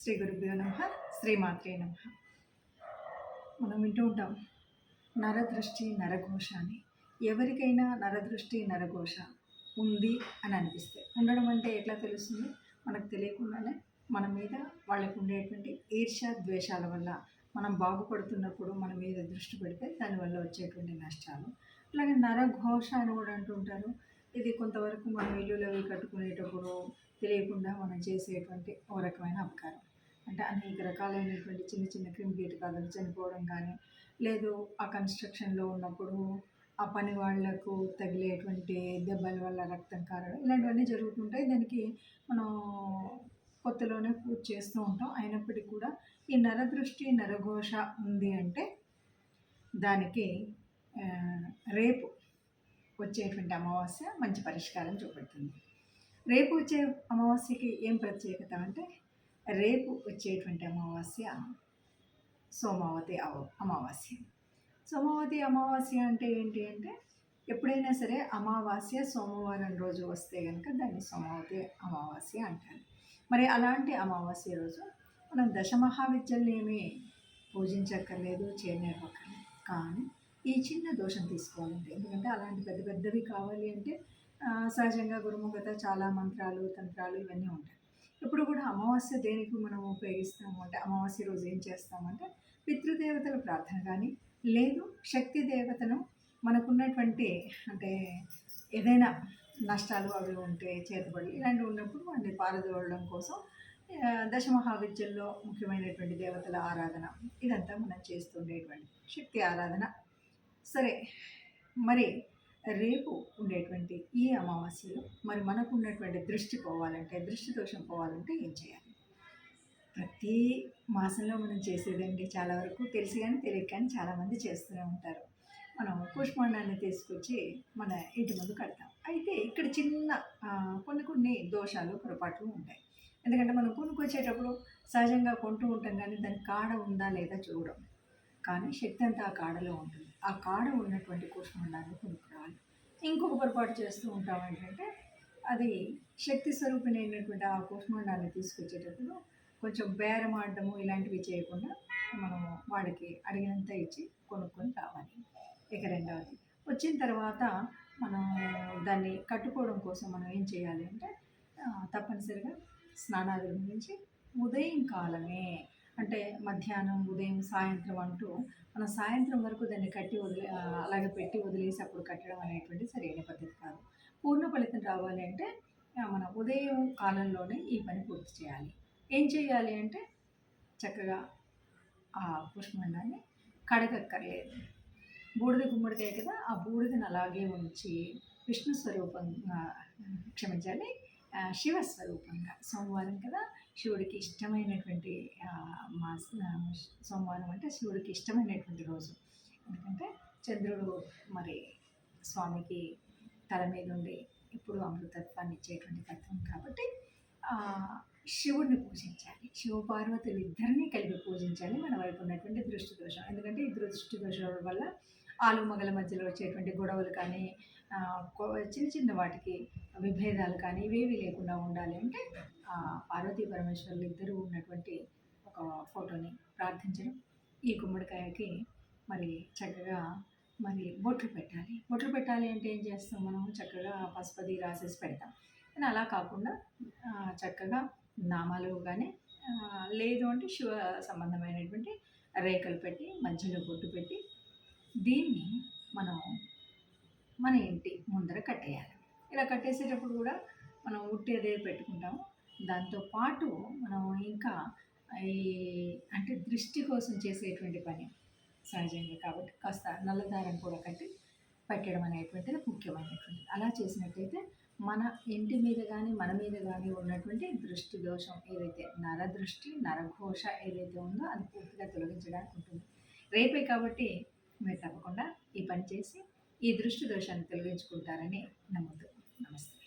శ్రీ గురుభ్యో నమ శ్రీమాత్రే నమ. మనం వింటూ ఉంటాం నరదృష్టి నరఘోష అని ఎవరికైనా నరదృష్టి నరఘోష ఉంది అని అనిపిస్తే ఉండడం అంటే ఎట్లా తెలుస్తుంది? మనకు తెలియకుండానే మన మీద వాళ్ళకు ఉండేటువంటి ఈర్ష్య ద్వేషాల వల్ల మనం బాగుపడుతున్నప్పుడు మన మీద దృష్టి పెడితే దానివల్ల వచ్చేటువంటి నష్టాలు. అలాగే నరఘోష అని కూడా అంటుంటారు ఇది కొంతవరకు మనం ఇల్లులు అవి కట్టుకునేటప్పుడు తెలియకుండా మనం చేసేటువంటి ఒక రకమైన అపకారం. అంటే అనేక రకాలైనటువంటి చిన్న చిన్న క్రిమికీటకాలు చనిపోవడం కానీ లేదు ఆ కన్స్ట్రక్షన్లో ఉన్నప్పుడు ఆ పని వాళ్ళకు తగిలేటువంటి దెబ్బల వల్ల రక్తం కారడం ఇలాంటివన్నీ జరుగుతుంటాయి. దానికి మనం కొత్తలోనే పూజ చేస్తూ ఉంటాం. అయినప్పటికీ కూడా ఈ నరదృష్టి నరఘోష ఉంది అంటే దానికి రేపు వచ్చేటువంటి అమావాస్య మంచి పరిష్కారం చూపెడుతుంది. రేపు వచ్చే అమావాస్యకి ఏం ప్రత్యేకత అంటే రేపు వచ్చేటువంటి అమావాస్య సోమావతి అమావాస్య. సోమావతి అమావాస్య అంటే ఏంటి అంటే ఎప్పుడైనా సరే అమావాస్య సోమవారం రోజు వస్తే కనుక దాన్ని సోమావతి అమావాస్య అంటారు. మరి అలాంటి అమావాస్య రోజు మనం దశమహావిద్యల్ని ఏమీ పూజించక్కర్లేదు చేయనివ్వక్కర్లేదు కానీ ఈ చిన్న దోషం తీసుకోవాలంటే ఎందుకంటే అలాంటి పెద్ద పెద్దవి కావాలి అంటే సహజంగా గురుముఖత చాలా మంత్రాలు తంత్రాలు ఇవన్నీ ఉంటాయి. ఇప్పుడు కూడా అమావాస్య దేనికి మనం ఉపయోగిస్తాము అంటే అమావాస్య రోజు ఏం చేస్తామంటే పితృదేవతల ప్రార్థన కానీ లేదు శక్తి దేవతను మనకున్నటువంటి అంటే ఏదైనా నష్టాలు అవి ఉంటే చేతబడి ఇలాంటివి ఉన్నప్పుడు వాటిని పారదోడడం కోసం దశమహావిద్యల్లో ముఖ్యమైనటువంటి దేవతల ఆరాధన ఇదంతా మనం చేస్తుండేటువంటి శక్తి ఆరాధన. సరే మరి రేపు ఉండేటువంటి ఈ అమావాస్యలో మరి మనకు ఉన్నటువంటి దృష్టి పోవాలంటే దృష్టి దోషం పోవాలంటే ఏం చేయాలి? ప్రతి మాసంలో మనం చేసేదండి చాలా వరకు తెలిసి కానీ తెలియక కానీ చాలామంది చేస్తూనే ఉంటారు. మనం పుష్పాండాన్ని తీసుకొచ్చి మన ఇంటి ముందు కడతాం. అయితే ఇక్కడ చిన్న కొన్ని కొన్ని దోషాలు పొరపాట్లు ఉంటాయి. ఎందుకంటే మనం కొనుక్కొచ్చేటప్పుడు సహజంగా కొంటూ ఉంటాం కానీ దాని కాడ ఉందా లేదా చూడడం. కానీ శక్తి అంతా ఆ కాడలో ఉంటుంది. ఆ కాడ ఉన్నటువంటి కూష్మాండాన్ని కొనుక్కురావాలి ఇంకొక పొరపాటు చేస్తూ ఉంటాం ఏంటంటే అది శక్తి స్వరూపిణైనటువంటి ఆ కూష్మాండాన్ని తీసుకొచ్చేటప్పుడు కొంచెం బేరం ఆడటము ఇలాంటివి చేయకుండా మనం వాడికి అడిగినంత ఇచ్చి కొనుక్కొని రావాలి. ఇక రెండవది వచ్చిన తర్వాత మనం దాన్ని కట్టుకోవడం కోసం మనం ఏం చేయాలి అంటే తప్పనిసరిగా స్నానాల గురించి ఉదయం కాలమే అంటే మధ్యాహ్నం ఉదయం సాయంత్రం అంటూ మనం సాయంత్రం వరకు దాన్ని కట్టి వదిలే అలాగే పెట్టి వదిలేసి అప్పుడు కట్టడం అనేటువంటి సరైన పద్ధతి కాదు. పూర్ణ ఫలితం రావాలి అంటే మన ఉదయం కాలంలోనే ఈ పని పూర్తి చేయాలి. ఏం చేయాలి అంటే చక్కగా ఆ పుష్పండాన్ని కడగక్కర్లేదు. బూడిద గుమ్మడికాయ కదా ఆ బూడిదని అలాగే ఉంచి విష్ణు స్వరూపంగా క్షమించాలి శివస్వరూపంగా సోమవారం కదా శివుడికి ఇష్టమైనటువంటి మాస సోమవారం అంటే శివుడికి ఇష్టమైనటువంటి రోజు. ఎందుకంటే చంద్రుడు మరి స్వామికి తల మీద ఉండి ఇప్పుడు అమృతత్వాన్ని ఇచ్చేటువంటి తత్వం కాబట్టి శివుడిని పూజించాలి. శివ పార్వతులు ఇద్దరినీ కలిపి పూజించాలి మన వైపు ఉన్నటువంటి దృష్టి దోషం. ఎందుకంటే ఈ దృష్టి దోషం వల్ల ఆలు మగల మధ్యలో వచ్చేటువంటి గొడవలు కానీ చిన్న చిన్న వాటికి విభేదాలు కానీ ఇవేవి లేకుండా ఉండాలి అంటే పార్వతీ పరమేశ్వరులు ఇద్దరు ఉన్నటువంటి ఒక ఫోటోని ప్రార్థించడం. ఈ గుమ్మడికాయకి మరి చక్కగా మరి బొట్లు పెట్టాలి. బొట్లు పెట్టాలి అంటే ఏం చేస్తాం మనం? చక్కగా పసుపది రాసేసి పెడతాం. కానీ అలా కాకుండా చక్కగా నామాలు కానీ లేదు అంటే శివ సంబంధమైనటువంటి రేఖలు పెట్టి మధ్యలో బొట్టు పెట్టి దీన్ని మనం మన ఇంటి ముందర కట్టేయాలి. ఇలా కట్టేసేటప్పుడు కూడా మనం ఉట్టేదే పెట్టుకుంటాము. దాంతోపాటు మనం ఇంకా ఈ అంటే దృష్టి కోసం చేసేటువంటి పని సహజంగా కాబట్టి కాస్త నల్లదారం కూడా కట్టి పెట్టడం అనేటువంటిది ముఖ్యమైనటువంటిది. అలా చేసినట్టయితే మన ఇంటి మీద కానీ మన మీద కానీ ఉన్నటువంటి దృష్టి దోషం ఏదైతే నరదృష్టి నరఘోష ఏదైతే ఉందో అది పూర్తిగా తొలగించడానికి ఉంటుంది. రేపే కాబట్టి మీరు తప్పకుండా ఈ పని చేసి ఈ దృష్టి దోషాన్ని తొలగించుకుంటారని నమ్ముతూ నమస్తే.